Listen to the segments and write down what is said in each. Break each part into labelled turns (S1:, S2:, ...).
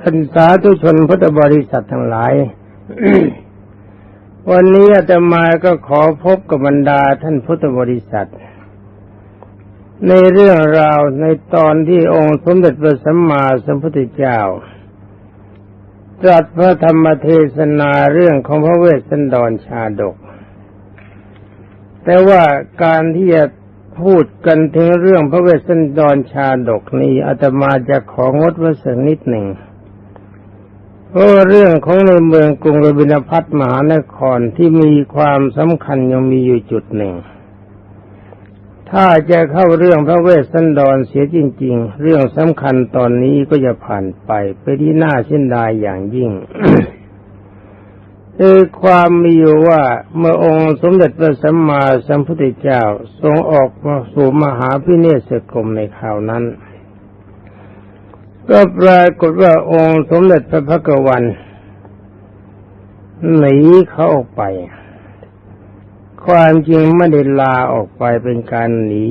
S1: ท่านสาธุชนพุทธบริษัททั้งหลาย วันนี้อาตมาก็ขอพบกับบรรดาท่านพุทธบริษัท ในเรื่องราวในตอนที่องค์สมเด็จพระสัมมาสัมพุทธเจ้า ตรัสพระธรรมเทศนาเรื่องของพระเวสสันดรชาดก แต่ว่าการที่จะ พูดกันถึงเรื่องพระเวสสันดรชาดกนี้อาตมาจะของดไว้สักนิดหนึ่งเพราะเรื่องของในเมืองกรุงรบินพัทมหานครที่มีความสำคัญยังมีอยู่จุดหนึ่ง ถ้าจะเข้าเรื่องพระเวสสันดรเสียจริง ๆ เรื่องสำคัญตอนนี้ก็จะผ่านไปไปที่น่าเส้นดายอย่างยิ่ง คือความมีอยู่ว่าเมื่อองค์สมเด็จพระสัมมาสัมพุทธเจ้าทรงออกมาสู่มหาพิเนศกรมในคราวนั้น ก็ปรากฏว่าองค์สมเด็จพระพักวันหนีเขาออกไป ความจริงไม่ได้ลาออกไปเป็นการหนี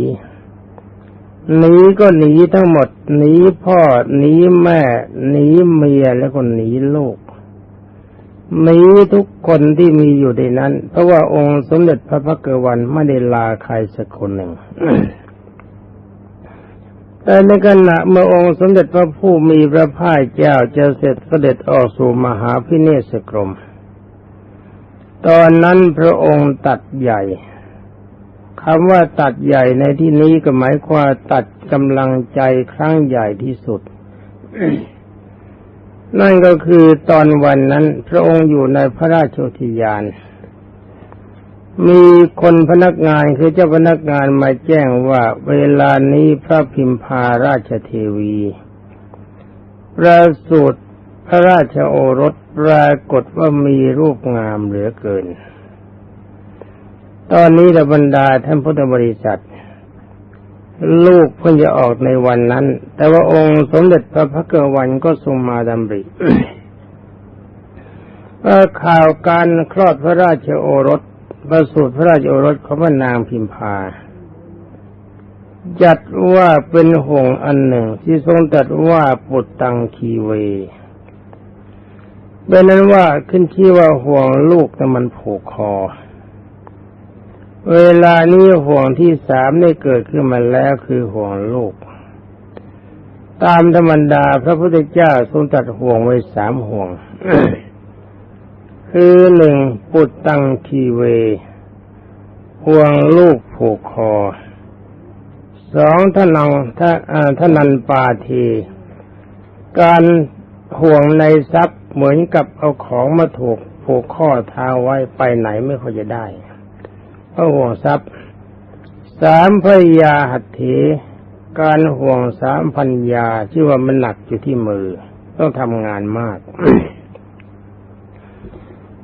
S1: หนีก็หนีทั้งหมดหนีพ่อหนีแม่หนีเมียแล้วก็หนีลูก มีทุกคนที่มีอยู่ในนั้น เพราะว่าองค์สมเด็จพระพักวันไม่ได้ลาใครสักคนหนึ่ง แต่ในขณะเมื่อองค์สมเด็จพระผู้มีพระภาคเจ้าจะเสร็จเสด็จออกสู่มหาพิเนศกรม ตอนนั้นพระองค์ตัดใหญ่คำว่าตัดใหญ่ในที่นี้ก็หมายความตัดกำลังใจครั้งใหญ่ที่สุด นั่นก็คือตอนวันนั้นพระองค์อยู่ในพระราชโอทิยาน มีคนพนักงานคือเจ้าพนักงานมาแจ้งว่าเวลานี้พระพิมพาราชเทวีประสูตรพระราชโอรสปรากฏว่ามีรูปงามเหลือเกิน ตอนนี้ระบรรดาท่านพุทธบริษัท ลูกเพิ่งจะออกในวันนั้น แต่ว่าองค์สมเด็จพระพักวันก็ทรงมาดำริว่าข่าวการคลอดพระราชโอรสประสูติพระราชโอรสของพระนางพิมพาจัดว่าเป็นห่วงอันหนึ่งที่ทรงตัดว่าปุตตังคีเวเป็นนั้นว่าขึ้นที่ว่าห่วงลูกแต่มันผูกคอ เวลานี้ห่วงที่สามได้เกิดขึ้นมาแล้วคือห่วงลูก ตามธรรมดาพระพุทธเจ้าทรงตัดห่วงไว้สามห่วง คือหนึ่งปุตตังทีเว ห่วงลูกผูกคอสองท่านังท่าท่านันปาที การห่วงในทรัพย์เหมือนกับเอาของมาถูกผูกข้อเท้าไว้ไปไหนไม่ค่อยจะได้ พระห่วงทรัพย์สามพยาหัตถีการห่วงสามพันยาที่ว่ามันหนักอยู่ที่มือ ต้องทำงานมาก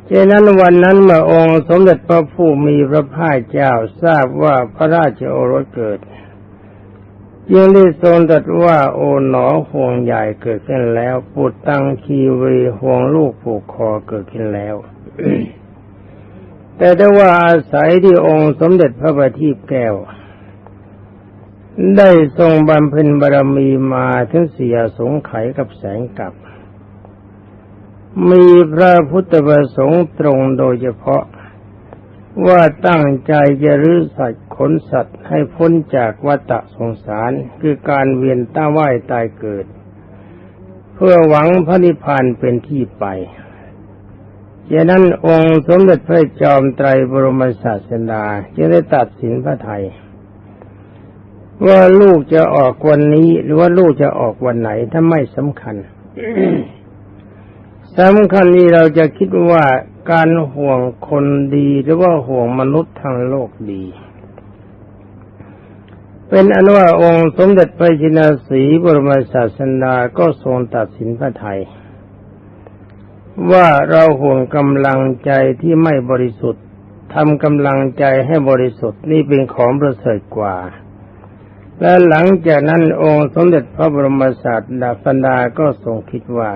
S1: เจนั้นวันนั้นเมื่อองค์สมเด็จพระผู้มีพระภาคเจ้าทราบว่าพระราชโอรสเกิดยังได้ทรงตรัสว่าโอ๋หนอห่วงใหญ่เกิดขึ้นแล้ว ปุตตังคีวีห่วงลูกผูกคอเกิดขึ้นแล้ว แต่ได้ว่าอาศัยที่องค์สมเด็จพระบัณฑิตแก้ว ได้ทรงบำเพ็ญบารมีมาถึงเสียสงไขกับแสงกับมีพระพุทธประสงค์ตรงโดยเฉพาะว่าตั้งใจจะรื้อสัตว์ขนสัตว์ให้พ้นจากวัฏสงสารคือการเวียนต้าว่ายตายเกิด เพื่อหวังพระนิพพานเป็นที่ไป ฉะนั้นองค์สมเด็จพระจอมไตรบรมศาสดาจึงได้ตัดสินพระไทย ว่าลูกจะออกวันนี้หรือว่าลูกจะออกวันไหนถ้าไม่สำคัญสำคัญนี้เราจะคิดว่าการห่วงคนดีหรือว่าห่วงมนุษย์ทางโลกดี เป็นอนุว่าองค์สมเด็จพระจินสีบรมศาสดาก็ทรงตัดสินพระไทย ว่าเราห่วงกำลังใจที่ไม่บริสุทธิ์ทำกำลังใจให้บริสุทธิ์นี่เป็นของประเสริฐกว่า และหลังจากนั้นองค์สมเด็จพระบรมศาสดาสันดาก็ทรงคิดว่า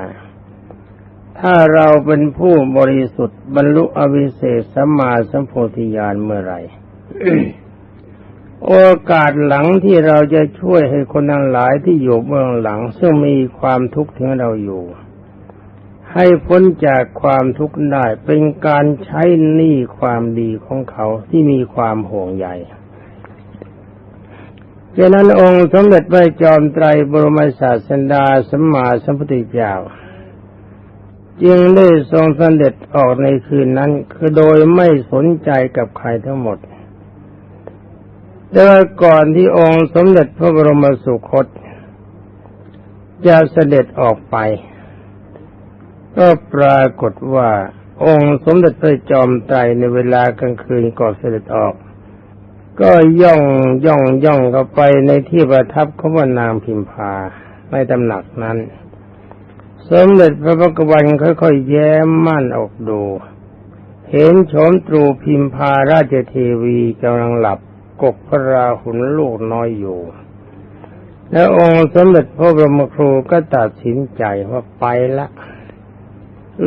S1: ถ้าเราเป็นผู้บริสุทธิ์บรรลุอวิเศษสัมมาสัมโพธิญาณเมื่อไหร่โอกาสหลังที่เราจะช่วยให้คนทั้งหลายที่อยู่เบื้องหลัง ซึ่งมีความทุกข์ถึงเราอยู่ ให้พ้นจากความทุกข์ได้เป็นการใช้หนี้ความดีของเขาที่มีความห่วงใยฉะนั้นองค์สมเด็จพระจอมไตรบรมศาสดาสัมมาสัมพุทธเจ้าจึงได้ทรงสเสด็จออกในคืนนั้น คือโดยไม่สนใจกับใครทั้งหมด แต่ว่าก่อนที่องค์สมเด็จพระบรมสุคตจะเสด็จออกไป ก็ปรากฏว่า องค์สมเด็จพระจอมไตรในเวลากลางคืนก่อนเสด็จออก ก็ย่องย่องย่องเข้าไปในที่ประทับของว่านางพิมพาในตำหนักนั้น สมเด็จพระพุทธวันค่อยๆแย้มมั่นออกดู เห็นโฉมตรูพิมพาราชเทวีกำลังหลับกกพระราหุลลูกน้อยอยู่ แล้วองค์สมเด็จพระบรมครูก็ตัดสินใจว่าไปละ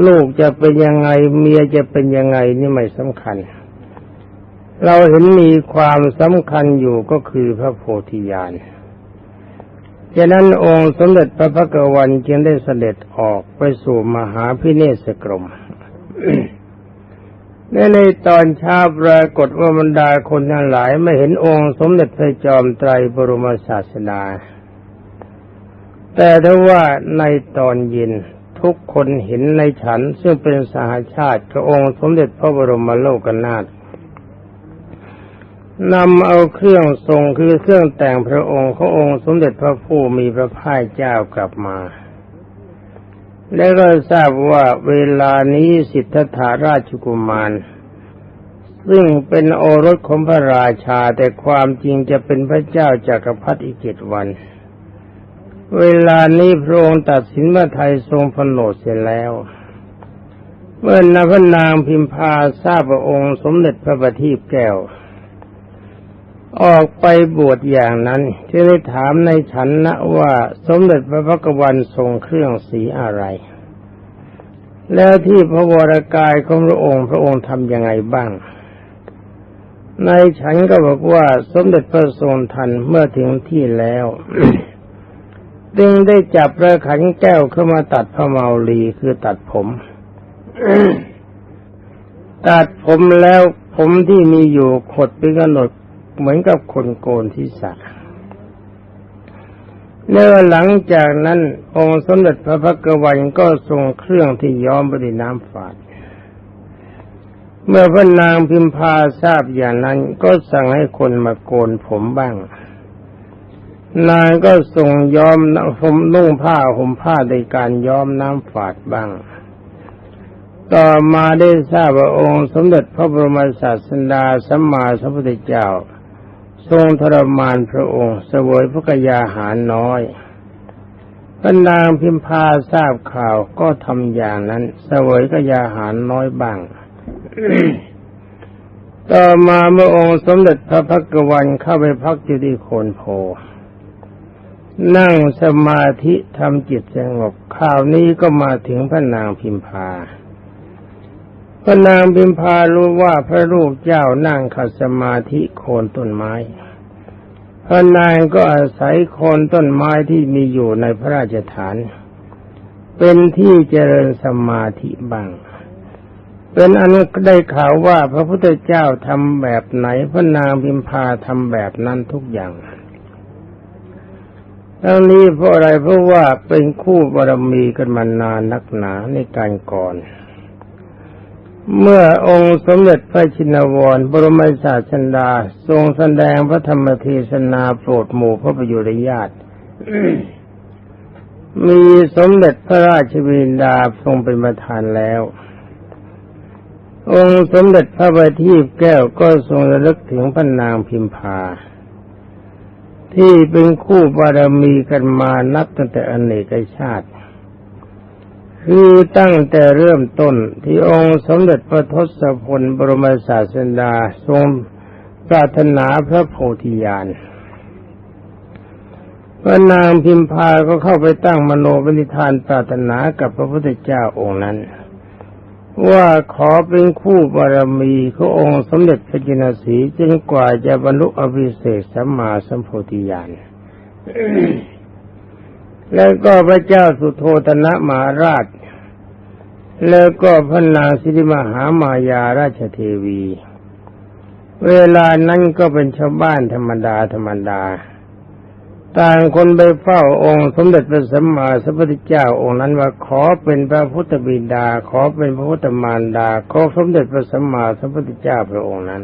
S1: ลูกจะเป็นยังไงเมียจะเป็นยังไงนี่ไม่สำคัญ เราเห็นมีความสำคัญอยู่ก็คือพระโพธิญาณฉะนั้นองค์สมเด็จพระพักวันจึงได้เสด็จออกไปสู่มหาพิเนศกรมในในตอนเช้าปรากฏว่าบรรดาคนทั้งหลายไม่เห็นองค์สมเด็จพระจอมไตรบรมศาสดาแต่ถ้าว่าในตอนเย็น ทุกคนเห็นในฉัน ซึ่งเป็นสหาชาติกับองค์สมเด็จพระบรมโลกนาถนำเอาเครื่องทรงคือเครื่องแต่งพระองค์ขององค์สมเด็จพระผู้มีพระภาคเจ้ากลับมา และก็ทราบว่าเวลานี้สิทธัตถาราชกุมาร ซึ่งเป็นโอรสของพระราชาแต่ความจริงจะเป็นพระเจ้าจากักรพรรดิอีกเจ็ดวัน เวลานี้พระองค์ตัดสินว่าไทยทรงพโนดเสร็จแล้ว เมื่อนพนางพิมพาทราบพระองค์สมเด็จพระบัณฑิตแก้ว ออกไปบวชอย่างนั้นจะได้ถามในฉันนะว่าสมเด็จพระพักวันทรงเครื่องสีอะไร แล้วที่พระวรากายของพระองค์พระองค์ทำยังไงบ้างในฉันก็บอกว่าสมเด็จพระทรงทันเมื่อถึงที่แล้ว จึงได้จับระขันแก้วเข้ามาตัดพระเมาลีคือตัดผมตัดผมแล้วผมที่มีอยู่ขดเป็นกำหนดเหมือนกับคนโกนที่สักเนื่อหลังจากนั้นองค์สมเด็จพระพักวันก็ทรงเครื่องที่ย้อมไปด้วยน้ำฝาด เมื่อพระนางพิมพาทราบอย่างนั้นก็สั่งให้คนมาโกนผมบ้าง นางก็ทรงย้อมผมนุ่งผ้าห่มผ้าในการย้อมน้ำฝาดบ้าง ต่อมาได้ทราบว่าองค์สมเด็จพระบรมศาสดาสัมมาสัมพุทธเจ้า ทรงทรมานพระองค์เสวยพระกยาหารน้อยพระนางพิมพาทราบข่าวก็ทำอย่างนั้นเสวยกยาหารน้อยบ้าง ต่อมาเมื่อองค์สมเด็จพระพักวันเข้าไปพักอยู่ที่โคนโพ นั่งสมาธิทำจิตสงบข่าวนี้ก็มาถึงพระนางพิมพา พระนางพิมพารู้ว่าพระรูปเจ้านั่งขัดสมาธิโคนต้นไม้ พระนางก็อาศัยโคนต้นไม้ที่มีอยู่ในพระราชฐาน เป็นที่เจริญสมาธิบ้างเป็นอันได้ข่าวว่าพระพุทธเจ้าทำแบบไหน พระนางพิมพาทำแบบนั้นทุกอย่าง ทั้งนี้เพราะอะไรเพราะว่าเป็นคู่บารมีกันมานานนักหนาในการก่อน เมื่อองค์สมเด็จพระชินวร บรมศาสดา ทรงแสดงพระธรรมเทศนาโปรดหมู่พระประยุรญาติมีสมเด็จพระราชวินดาทรงเป็นประธานแล้ว องค์สมเด็จพระบัณฑิตแก้วก็ทรงระลึกถึงพระนางพิมพา ที่เป็นคู่บารมีกันมานับตั้งแต่อเนกชาติ คือตั้งแต่เริ่มต้นที่องค์สมเด็จพระทศพลบรมศาสดาทรงปรารถนาพระโพธิญาณพระนางพิมพาก็เข้าไปตั้งมโนปณิธานปรารถนากับพระพุทธเจ้าองค์นั้น ว่าขอเป็นคู่บารมีขององค์สมเด็จพระจินสีจนกว่าจะบรรลุอภิเศษสัมมาสัมโพธิญาณแล้วก็พระเจ้าสุโธตนะมหาราช แล้วก็พระนางสิริมหามายาราชเทวี เวลานั้นก็เป็นชาวบ้านธรรมดาธรรมดา ต่างคนไปเฝ้าองค์ สมเด็จพระสัมมาสัมพุทธเจ้าองค์นั้นว่าขอเป็นพระพุทธบิดา ขอเป็นพระพุทธมารดา ขอสมเด็จพระสัมมาสัมพุทธเจ้าพระองค์นั้น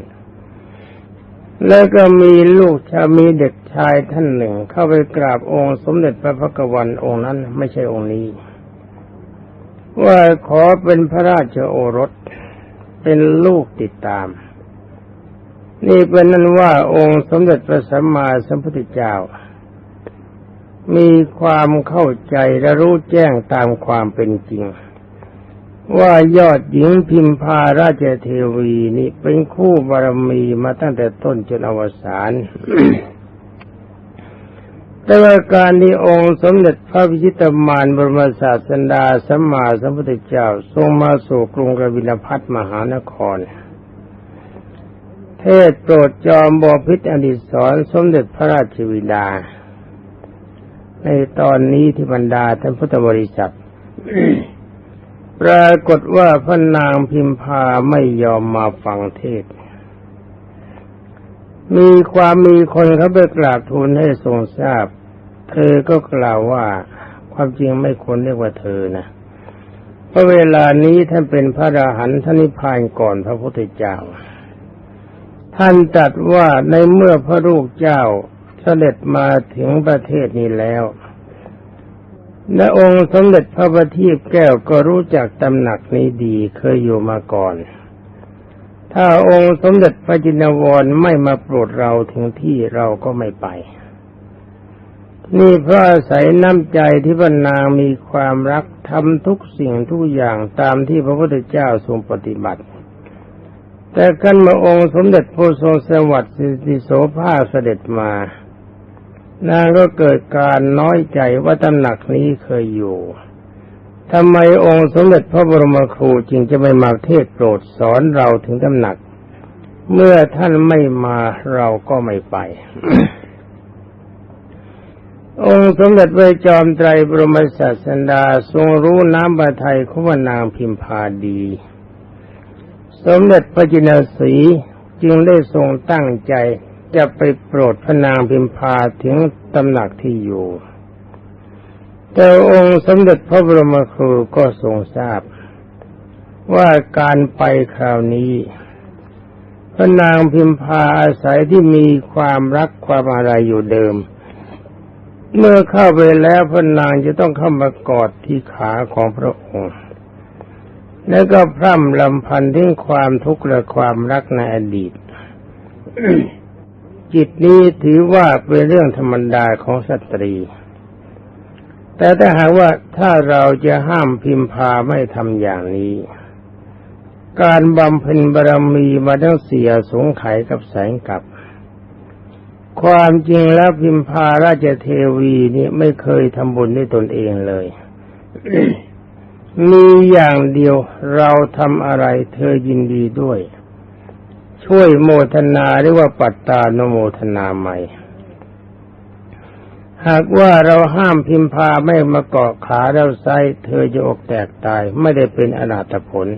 S1: แล้วก็มีลูกชามีเด็กชายท่านหนึ่ง เข้าไปกราบองค์ สมเด็จพระพักวันองค์นั้นไม่ใช่องค์นี้ ว่าขอเป็นพระราชโอรสเป็นลูกติดตาม นี่เป็นนั้นว่าองค์สมเด็จพระสัมมาสัมพุทธเจ้า มีความเข้าใจและรู้แจ้งตามความเป็นจริง ว่ายอดหญิงพิมพาราชเทวีนี่เป็นคู่บารมีมาตั้งแต่ต้นจนอวสานแต่ว่าการที่องค์สมเด็จพระพิชิตมารบรมศาสดาสัมมาสัมพุทธเจ้าทรงมาสู่กรุงกบิลพัทมหานคร เทศโปรดจอมบอพิษอดิศรสมเด็จพระราชวิดา ในตอนนี้ที่บรรดาท่านพุทธบริษัทปรากฏว่าพระนางพิมพาไม่ยอมมาฟังเทศ มีความมีคนเขาไปกราบทูลให้ทรงทราบ เธอก็กล่าวว่าความจริงไม่ควรเรียกว่าเธอนะเพราะเวลานี้ท่านเป็นพระราหันท่านิพพานก่อนพระพุทธเจ้า ท่านตรัสว่าในเมื่อพระลูกเจ้า เสด็จมาถึงประเทศนี้แล้ว และองค์สมเด็จพระบัณฑิตแก้วก็รู้จักตำหนักนี้ดีเคยอยู่มาก่อน ถ้าองค์สมเด็จพระจินวรไม่มาโปรดเราถึงที่เราก็ไม่ไป นี่เพราะอาศัยน้ำใจที่พระนางมีความรักทำทุกสิ่งทุกอย่างตามที่พระพุทธเจ้าทรงปฏิบัติแต่กันมาองค์สมเด็จพระทรงสวัสดิโสภาเสด็จมา นางก็เกิดการน้อยใจว่าตำหนักนี้เคยอยู่ทำไมองค์สมเด็จพระบรมครูจึงจะไม่มาเทศโปรดสอนเราถึงตำหนัก เมื่อท่านไม่มาเราก็ไม่ไป องค์สมเด็จพระจอมไตรบรมศาสดาทรงรู้น้ำบาไทยของว่านางพิมพาดี สมเด็จพระจินสีจึงได้ทรงตั้งใจ จะไปโปรดพระนางพิมพาถึงตำหนักที่อยู่ แต่องค์สมเด็จพระบรมครูก็ทรงทราบ ว่าการไปคราวนี้ พระนางพิมพาอาศัยที่มีความรักความอะไรอยู่เดิม เมื่อเข้าไปแล้วพระนางจะต้องเข้ามากอดที่ขาของพระองค์แล้วก็พร่ำลำพันถึงความทุกข์และความรักในอดีต จิตนี้ถือว่าเป็นเรื่องธรรมดาของสตรี แต่ถ้าหากว่าถ้าเราจะห้ามพิมพาไม่ทำอย่างนี้ การบำเพ็ญบารมีมาทั้งเสียสงไขกับแสงกับ ความจริงแล้วพิมพาราชเทวีนี่ไม่เคยทำบุญด้วยตนเองเลยมีอย่างเดียวเราทำอะไรเธอยินดีด้วย ช่วยโมทนาหรือว่าปัตตานโมทนาใหม่ หากว่าเราห้ามพิมพาไม่มาเกาะขาเราไซเธอจะอกแตกตายไม่ได้เป็นอนาถผล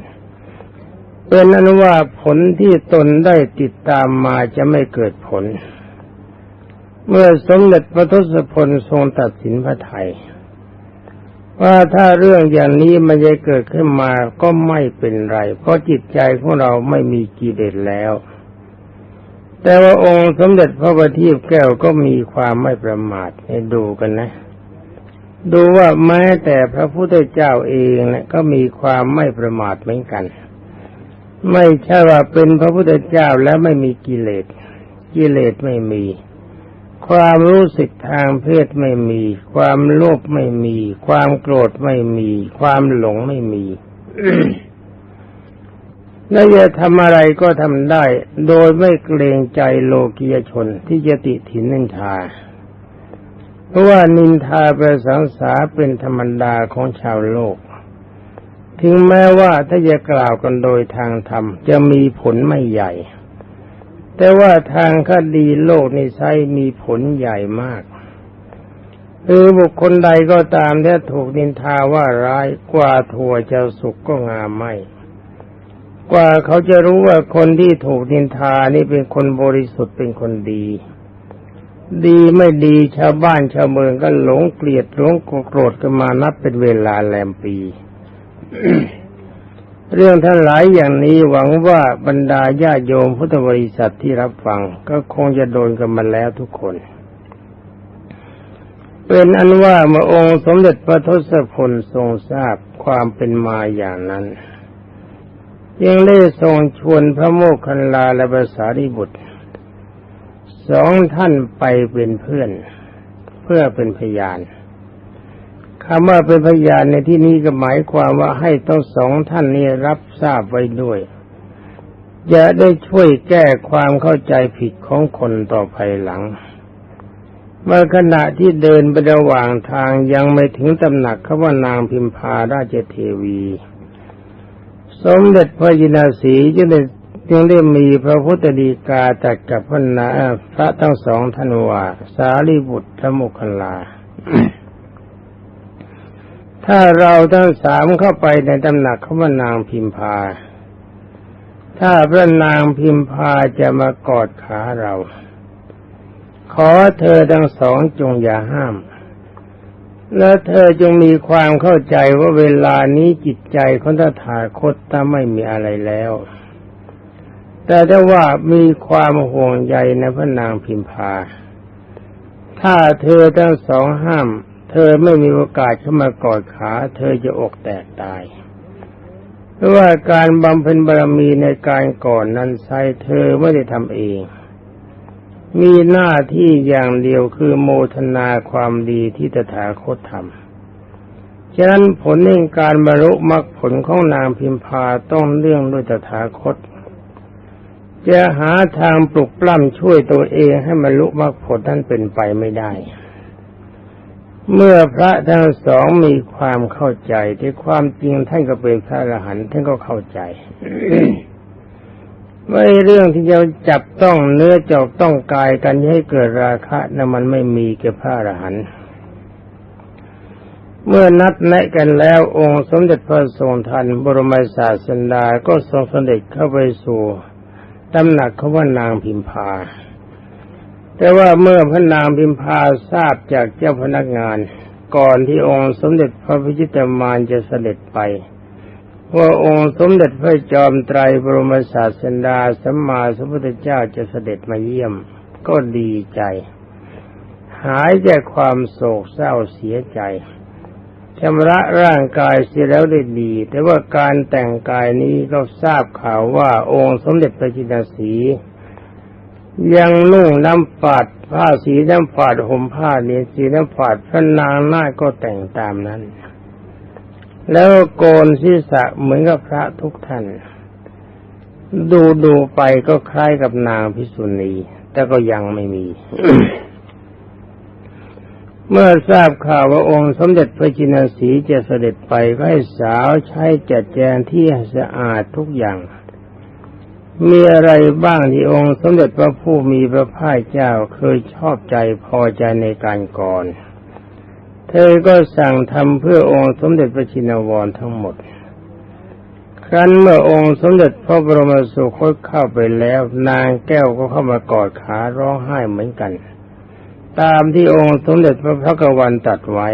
S1: เป็นนั้นว่าผลที่ตนได้ติดตามมาจะไม่เกิดผล เมื่อสมเด็จพระทศพลทรงตัดสินพระไทย ว่าถ้าเรื่องอย่างนี้มันจะเกิดขึ้นมาก็ไม่เป็นไร เพราะจิตใจของเราไม่มีกิเลสแล้ว แต่ว่าองค์สมเด็จพระบัณฑิตแก้วก็มีความไม่ประมาทให้ดูกันนะ ดูว่าแม้แต่พระพุทธเจ้าเองนะก็มีความไม่ประมาทเหมือนกัน ไม่ใช่ว่าเป็นพระพุทธเจ้าแล้วไม่มีกิเลส กิเลสไม่มี ความรู้สึกทางเพศไม่มี ความโลภไม่มี ความโกรธไม่มี ความหลงไม่มีและจะทำอะไรก็ทำได้ โดยไม่เกรงใจโลกียชนที่จะติถินนินทา เพราะว่านินทาประสังสาเป็นธรรมดาของชาวโลก ถึงแม้ว่าถ้าจะกล่าวกันโดยทางธรรมจะมีผลไม่ใหญ่ แต่ว่าทางคดีโลกนิสัยมีผลใหญ่มากคือบุคคลใดก็ตามที่ถูกนินทาว่าร้ายกว่าถั่วจะสุกก็งามไม่ กว่าเขาจะรู้ว่าคนที่ถูกนินทานี่เป็นคนบริสุทธิ์เป็นคนดี ดีไม่ดีชาวบ้านชาวเมืองก็หลงเกลียดหลงโกรธกันมานับเป็นเวลาแลมปี เรื่องทั้งหลายอย่างนี้หวังว่าบรรดาญาโยมพุทธบริษัทที่รับฟัง ก็คงจะโดนกันมาแล้วทุกคน เป็นอันว่าเมื่อองค์สมเด็จพระทศพลทรงทราบความเป็นมาอย่างนั้น ยังได้ทรงชวนพระโมคคัลลาและภาษาริบุตรสองท่านไปเป็นเพื่อน เพื่อเป็นพยาน คำว่าเป็นพยานในที่นี้ก็หมายความว่าให้ต้องสองท่านนี้รับทราบไว้ด้วยจะได้ช่วยแก้ความเข้าใจผิดของคนต่อภายหลัง เมื่อขณะที่เดินไประหว่างทางยังไม่ถึงตำหนักขว่านางพิมพาราชเทวี สมเด็จพระยินาสีจึงได้จึงได้มีพระพุทธดีกาตัดกับพระนาพระทั้งสองท่านว่าสารีบุตรธรรมุคลา ถ้าเราทั้งสามเข้าไปในตำหนักของพระนางพิมพา ถ้าพระนางพิมพาจะมากอดขาเรา ขอเธอทั้งสองจงอย่าห้าม และเธอจงมีความเข้าใจว่าเวลานี้จิตใจของตถาคตถ้าไม่มีอะไรแล้ว แต่ถ้าว่ามีความห่วงใยในพระนางพิมพา ถ้าเธอทั้งสองห้าม เธอไม่มีโอกาสเข้ามากอดขา เธอจะอกแตกตาย เพราะว่าการบำเพ็ญบารมีในการก่อนนั้นใช้เธอไม่ได้ทำเอง มีหน้าที่อย่างเดียวคือโมทนาความดีที่ตถาคตทำฉะนั้นผลในการบรรลุมรรคผลของนางพิมพาต้องเรื่องด้วยตถาคตจะหาทางปลุกปล้ำช่วยตัวเองให้บรรลุมรรคผลท่านเป็นไปไม่ได้ เมื่อพระทั้งสองมีความเข้าใจที่ความจริงท่านก็เป็นพระอรหันต์ท่านก็เข้าใจว่าเรื่องที่จะจับต้องเนื้อจับต้องกายกันให้เกิดราคะนั้นมันไม่มีแก่พระอรหันต์เมื่อนัดแนะกันแล้วองค์สมเด็จพระทรงทันบรมศาสดาก็ทรงเสด็จเข้าไปสู่ตำหนักเขาว่านางพิมพา แต่ว่าเมื่อพระนางพิมพาทราบจากเจ้าพนักงาน ก่อนที่องค์สมเด็จพระพิจิตรมารจะเสด็จไปว่าองค์สมเด็จพระจอมไตรบรมศาสดาสัมมาสัมพุทธเจ้าจะเสด็จมาเยี่ยม ก็ดีใจ หายจากความโศกเศร้าเสียใจชำระร่างกายเสียแล้วได้ดี แต่ว่าการแต่งกายนี้ก็ทราบข่าวว่าองค์สมเด็จพระจินสี ยังนุ่งน้ำฝาดผ้าสีน้ำฝาดห่มผ้าเนียสีน้ำฝาดพระนางหน้าก็แต่งตามนั้น แล้วโกนศีรษะเหมือนกับพระทุกท่าน ดูดูไปก็คล้ายกับนางพิสุณี แต่ก็ยังไม่มี เมื่อทราบข่าวว่าองค์สมเด็จพระจินสีจะเสด็จไปก็ให้สาวใช้จัดแจงที่สะอาดทุกอย่าง มีอะไรบ้างที่องค์สมเด็จพระผู้มีพระภาคเจ้าเคยชอบใจพอใจในการก่อน เธอก็สั่งทำเพื่อองค์สมเด็จพระชินวรทั้งหมด ครั้นเมื่อองค์สมเด็จพระบรมสุคตเข้าไปแล้ว นางแก้วก็เข้ามากอดขาร้องไห้เหมือนกัน ตามที่องค์สมเด็จพระพักวันตัดไว้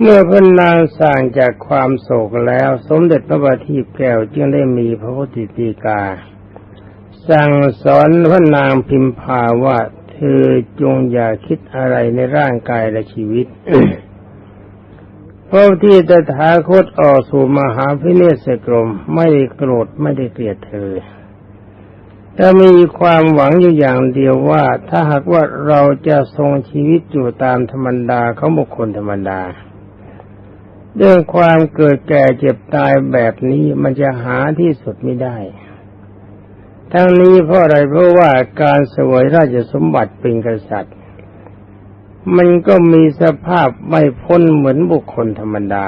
S1: เมื่อพระนางสั่งจากความโศกแล้ว สมเด็จพระบัณฑิตแก้วจึงได้มีพระพุทธตีกา สั่งสอนพระนางพิมพาว่าเธอจงอย่าคิดอะไรในร่างกายและชีวิตเพราะที่ตถาคตออกสู่มหาพิเนศกรมไม่ได้โกรธไม่ได้เกลียดเธอแต่มีความหวังอยู่อย่างเดียวว่า ถ้าหากว่าเราจะทรงชีวิตอยู่ตามธรรมดาเขาบุคคลธรรมดา เรื่องความเกิดแก่เจ็บตายแบบนี้มันจะหาที่สุดไม่ได้ ทั้งนี้เพราะอะไรเพราะว่าการสวยราชสมบัติเป็นกษัตริย์ มันก็มีสภาพไม่พ้นเหมือนบุคคลธรรมดา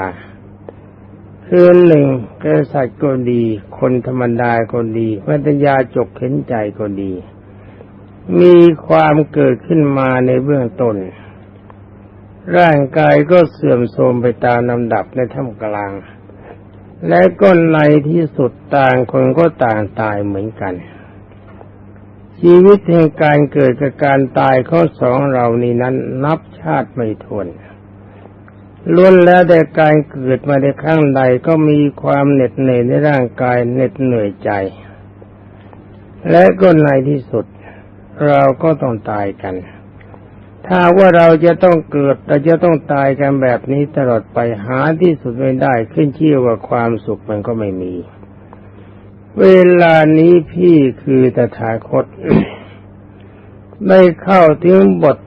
S1: คือหนึ่งกษัตริย์ก็ดี คนธรรมดาก็ดีพัตยาจกเข็นใจก็ดี มีความเกิดขึ้นมาในเบื้องต้น ร่างกายก็เสื่อมโทรมไปตามลำดับในท่ามกลาง และก็ในที่สุดต่างคนก็ต่างตายเหมือนกัน ชีวิตแห่งการเกิดกับการตายข้อสองเรานี้นั้นนับชาติไม่ทวนล้วนแล้วแต่การเกิดมาในครั้งใดก็มีความเหน็ดเหนื่อยในร่างกายเหน็ดเหนื่อยใจ และก็ในที่สุดเราก็ต้องตายกัน ถ้าว่าเราจะต้องเกิดเราจะต้องตายกันแบบนี้ตลอดไปหาที่สุดไม่ได้ขึ้นชื่อว่าความสุขมันก็ไม่มี เวลานี้พี่คือตถาคต ได้เข้าถึงบท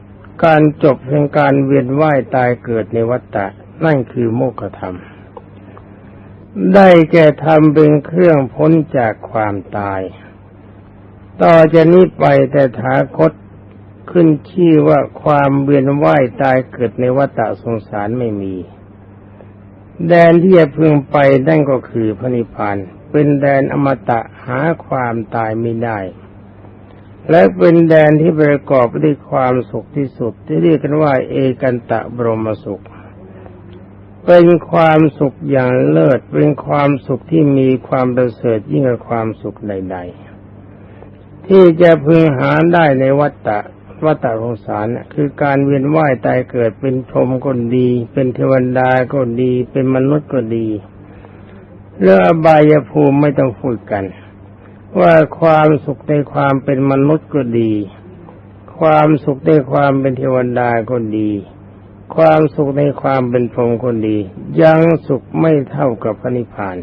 S1: การจบแห่งการเวียนว่ายตายเกิดในวัฏฏะนั่นคือโมกขธรรม ได้แก่ธรรมเป็นเครื่องพ้นจากความตาย ต่อจากนี้ไปแต่ถาคต ขึ้นชื่อว่าความเวียนว่ายตายเกิดในวัฏสงสารไม่มี แดนที่จะพึงไปนั่นก็คือพระนิพพานเป็นแดนอมตะหาความตายไม่ได้ และเป็นแดนที่ประกอบด้วยความสุขที่สุดที่เรียกกันว่า เอกันตะบรมสุข เป็นความสุขอย่างเลิศเป็นความสุขที่มีความประเสริฐยิ่งกว่าความสุขใด ๆ ที่จะพึงหาได้ในวัฏฏะ วัฏฏะสงสารคือการเวียนว่ายตายเกิดเป็นพรหมก็ดี เป็นเทวดาก็ดี เป็นมนุษย์ก็ดีเรื่องอบายภูมิไม่ต้องพูดกัน ว่าความสุขในความเป็นมนุษย์ก็ดี ความสุขในความเป็นเทวดาก็ดี ความสุขในความเป็นพรหมก็ดี ยังสุขไม่เท่ากับพระนิพพาน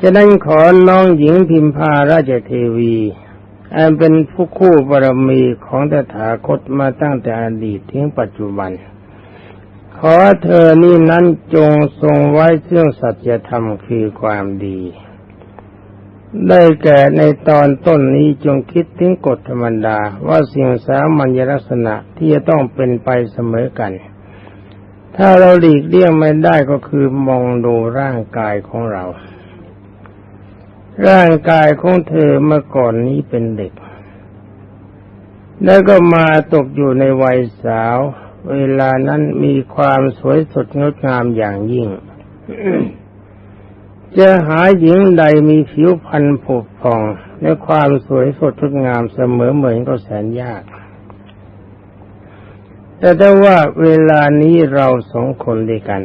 S1: ฉะนั้นขอน้องหญิงพิมพาราชเทวี อันเป็นผู้คู่บารมีของตถาคตมาตั้งแต่อดีตถึงปัจจุบัน ขอเธอนี่นั้นจงทรงไว้เรื่องสัจธรรมคือความดี ได้แก่ในตอนต้นนี้จงคิดถึงกฎธรรมดาว่าสิ่งสามัญลักษณะที่จะต้องเป็นไปเสมอกัน ถ้าเราหลีกเลี่ยงไม่ได้ก็คือมองดูร่างกายของเรา ร่างกายของเธอเมื่อก่อนนี้เป็นเด็ก แล้วก็มาตกอยู่ในวัยสาว เวลานั้นมีความสวยสดงดงามอย่างยิ่ง จะหาหญิงใดมีผิวพรรณผุผ่องและความสวยสดงดงามเสมอเหมือนก็แสนยาก แต่ถ้ว่าเวลานี้เราสองคนด้วยกัน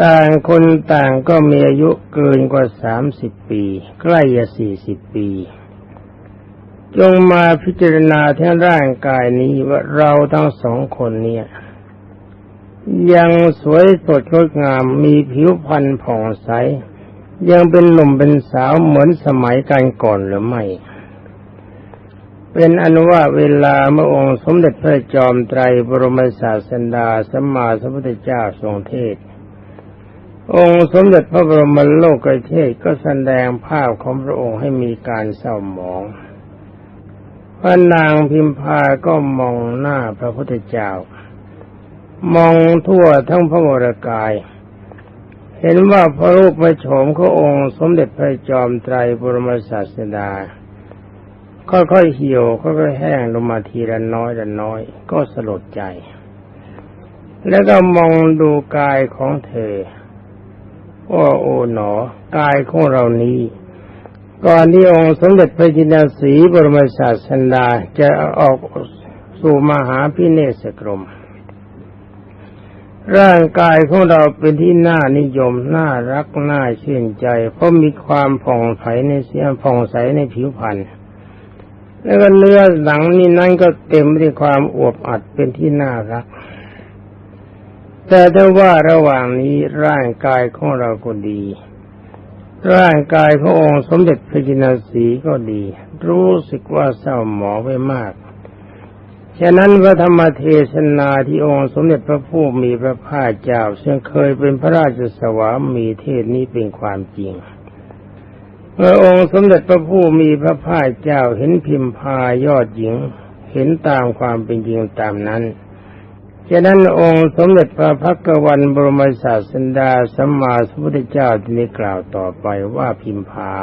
S1: ต่างคนต่างก็มีอายุเกินกว่าสามสิบปี ใกล้จะสี่สิบปี จงมาพิจารณาทั้งร่างกายนี้ว่าเราทั้งสองคนเนี่ย ยังสวยสดงดงามมีผิวพรรณผ่องใส ยังเป็นหนุ่มเป็นสาวเหมือนสมัยกันก่อนหรือไม่ เป็นอนุว่าเวลาเมื่อองค์สมเด็จพระจอมไตรบรมศาสดาสัมมาสัมพุทธเจ้าทรงเทศ องค์สมเด็จพระบรมโลกเทศก็แสดงภาพของพระองค์ให้มีการเศร้าหมองพระนางพิมพาก็มองหน้าพระพุทธเจ้า มองทั่วทั้งพระวรกาย เห็นว่าพระรูปพระโฉมขององค์สมเด็จพระจอมไตรบรมศาสดา ค่อยๆเหี่ยวค่อยๆแห้งลงมาทีละน้อยละน้อย ก็สลดใจ แล้วก็มองดูกายของเธอ ว่าโอ๋หนอกายของเรานี้ ก่อนที่องค์สมเด็จพระจินดาสีบรมศาสดาจะออกสู่มหาพิเนศกรม ร่างกายของเราเป็นที่น่านิยมน่ารักน่าชื่นใจ เพราะมีความผ่องใสในเสียผ่องใสในผิวพรรณแล้วก็เนื้อหนังนี่นั่นก็เต็มไปด้วยความอวบอัดเป็นที่น่ารัก แต่ถ้าว่าระหว่างนี้ร่างกายของเราก็ดี ร่างกายขององค์สมเด็จพระจินสีก็ดี รู้สึกว่าเศร้าหมองไปมาก ฉะนั้นพระธรรมเทศนาที่องค์สมเด็จพระผู้มีพระภาคเจ้า ซึ่งเคยเป็นพระราชสวามีเทศนี้เป็นความจริงเมื่อองค์สมเด็จพระผู้มีพระภาคเจ้าเห็นพิมพายอดหญิง เห็นตามความเป็นจริงตามนั้น ฉะนั้นองค์สมเด็จพระพักวันบรมศาสดาสัมมาสัมพุทธเจ้าที่นี้กล่าวต่อไปว่าพิมพา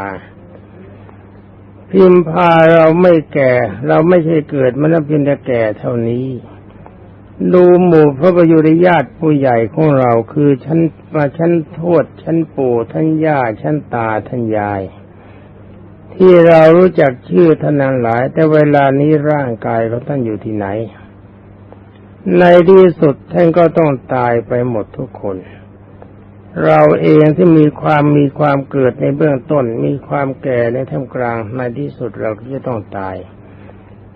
S1: พิมพาเราไม่แก่ เราไม่ใช่เกิดมันเพียงแต่แก่เท่านี้ ดูหมู่พระประยุรญาติผู้ใหญ่ของเราคือชั้นมาชั้นโทษชั้นปู่ท่านย่าชั้นตาท่านยาย ที่เรารู้จักชื่อท่านหลาย แต่เวลานี้ร่างกายของท่านอยู่ที่ไหน ในที่สุดท่านก็ต้องตายไปหมดทุกคน เราเองที่มีความมีความเกิดในเบื้องต้น มีความแก่ในท่ามกลาง ในที่สุดเราก็จะต้องตาย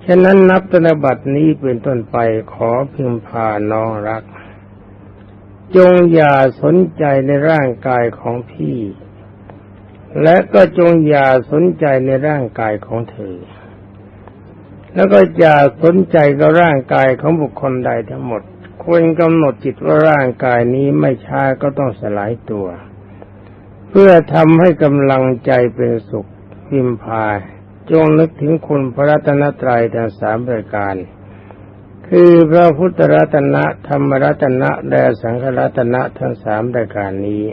S1: ฉะนั้นนับตนบัตรนี้เป็นต้นไปขอพิมพาน้องรัก จงอย่าสนใจในร่างกายของพี่ และก็จงอย่าสนใจในร่างกายของเธอ แล้วก็อย่าสนใจกับร่างกายของบุคคลใดทั้งหมด ควรกำหนดจิตว่าร่างกายนี้ไม่ช้าก็ต้องสลายตัว เพื่อทำให้กำลังใจเป็นสุขพิมพาจงนึกถึงคุณพระรัตนตรัยทั้งสามประการ คือพระพุทธรัตนะธรรมรัตนะและสังฆรัตนะทั้งสามประการนี้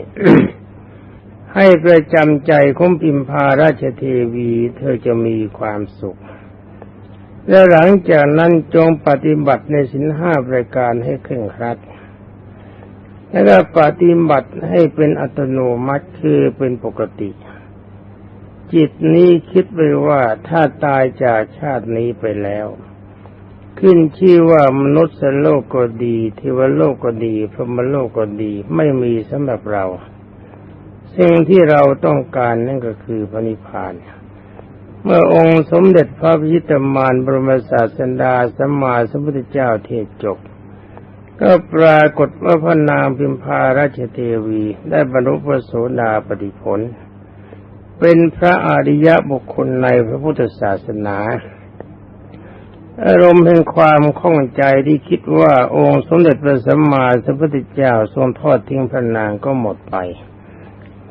S1: ให้ประจำใจของพิมพาราชเทวีเธอจะมีความสุข และหลังจากนั้นจงปฏิบัติในสินห้าประการให้เคร่งครัด แล้วก็ปฏิบัติให้เป็นอัตโนมัติคือเป็นปกติ จิตนี้คิดไปว่าถ้าตายจากชาตินี้ไปแล้ว ขึ้นชื่อว่ามนุษย์โลกก็ดีเทวโลกก็ดี พรหมโลกก็ดี ไม่มีสำหรับเรา สิ่งที่เราต้องการนั่นก็คือพระนิพพานเเมื่อองค์สมเด็จพระพิชิตมารบรมศาสดาสัมมาสัมพุทธเจ้าเทศจบ ก็ปรากฏว่าพระนางพิมพาราชเทวีได้บรรลุพระโสดาปฏิผล เป็นพระอริยบุคคลในพระพุทธศาสนา อารมณ์แห่งความข้องใจที่คิดว่าองค์สมเด็จพระสัมมาสัมพุทธเจ้าทรงทอดทิ้งพระนางก็หมดไป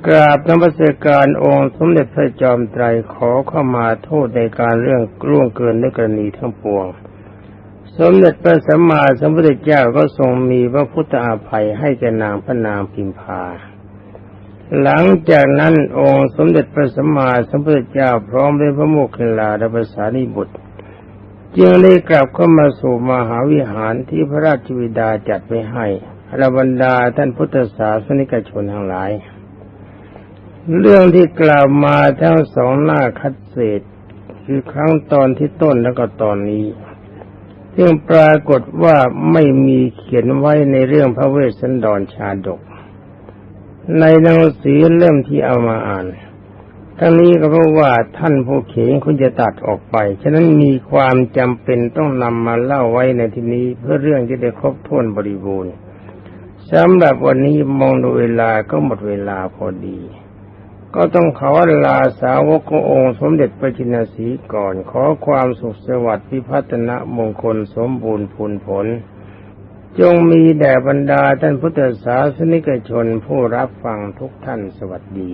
S1: กราบนมัสการองค์สมเด็จพระจอมไตรขอเข้ามาโทษในการเรื่องร่วงเกินในกรณีทั้งปวง สมเด็จพระสัมมาสัมพุทธเจ้าก็ทรงมีพระพุทธอาภัยให้แก่นางพระนางพิมพา หลังจากนั้นองค์สมเด็จพระสัมมาสัมพุทธเจ้าพร้อมด้วยพระโมคคัลลาและภาษานิบุตรจึงได้กลับเข้ามาสู่มหาวิหารที่พระราชวิดาจัดไว้ให้ระบรรดาท่านพุทธศาสนิกชนทั้งหลาย เรื่องที่กล่าวมาทั้งสองหน้าคัดเศษ คือครั้งตอนที่ต้นแล้วก็ตอนนี้ซึ่งปรากฏว่าไม่มีเขียนไว้ในเรื่องพระเวสสันดรชาดก ในหนังสือเล่มที่เอามาอ่านทั้งนี้ก็เพราะว่าท่านผู้เขียนคุณจะตัดออกไป ฉะนั้นมีความจำเป็นต้องนำมาเล่าไว้ในที่นี้เพื่อเรื่องจะได้ครบถ้วนบริบูรณ์สำหรับวันนี้มองดูเวลาก็หมดเวลาพอดี ก็ต้องขอลาสาวกขององค์สมเด็จพระจินสีก่อน ขอความสุขสวัสดิ์พิพัฒนะมงคลสมบูรณ์ผลผล จงมีแด่บรรดาท่านพุทธศาสนิกชนผู้รับฟังทุกท่านสวัสดี